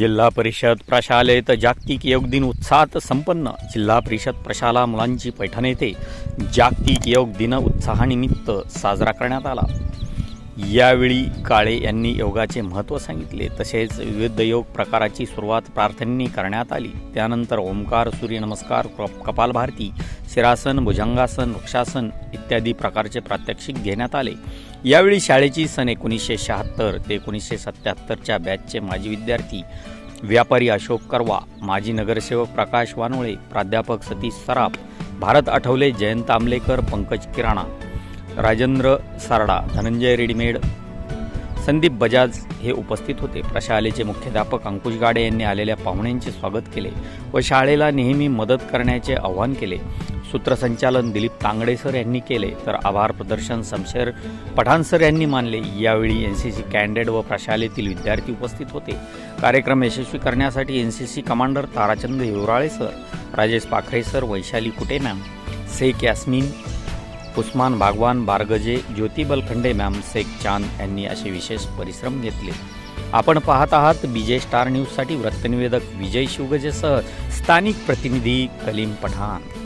जिल्हा परिषद प्रशालेत जागतिक योग दिन उत्साहात संपन्न. जिल्हा परिषद प्रशाला मुलांची पैठण येथे जागतिक योग दिन उत्साहानिमित्त साजरा करण्यात आला. यावेळी काळे यांनी योगाचे महत्त्व सांगितले. तसेच विविध योग प्रकाराची सुरुवात प्रार्थनेने करण्यात आली. त्यानंतर ओंकार सूर्यनमस्कार कपालभारती शिरासन भुजंगासन वृक्षासन इत्यादी प्रकारचे प्रात्यक्षिक घेण्यात आले. यावेळी शाळेची सन एकोणीसशे शहात्तर ते एकोणीसशे सत्याहत्तरच्या बॅचचे माजी विद्यार्थी व्यापारी अशोक करवा माजी नगरसेवक प्रकाश वानोळे प्राध्यापक सतीश सराफ भारत आठवले जयंत आमलेकर पंकज किराणा राजेंद्र सारडा धनंजय रेडीमेड संदीप बजाज हे उपस्थित होते. प्रशालेचे मुख्याध्यापक अंकुश गाडे यांनी आलेल्या पाहुण्यांचे स्वागत केले व शाळेला नेहमी मदत करण्याचे आवाहन केले. सूत्रसंचालन दिलीप तांगडे सर यांनी केले तर आभार प्रदर्शन शमशेर पठाण सर यांनी मानले. यावेळी एन सी सी कॅन्डेड व प्रशालेतील विद्यार्थी उपस्थित होते. कार्यक्रम यशस्वी करण्यासाठी N C C commander Tarachand Hiwrale sir Rajesh Pakhare sir Vaishali Kutena ma'am Shaikh Yasmin Usman Bhagwan Bargaje ज्योती बलखंडे मॅम शेख चांद यांनी असे विशेष परिश्रम घेतले. आपण पाहत आहात बीजे स्टार न्यूजसाठी वृत्तनिवेदक विजय शिवगजेसह स्थानिक प्रतिनिधी कलीम पठाण.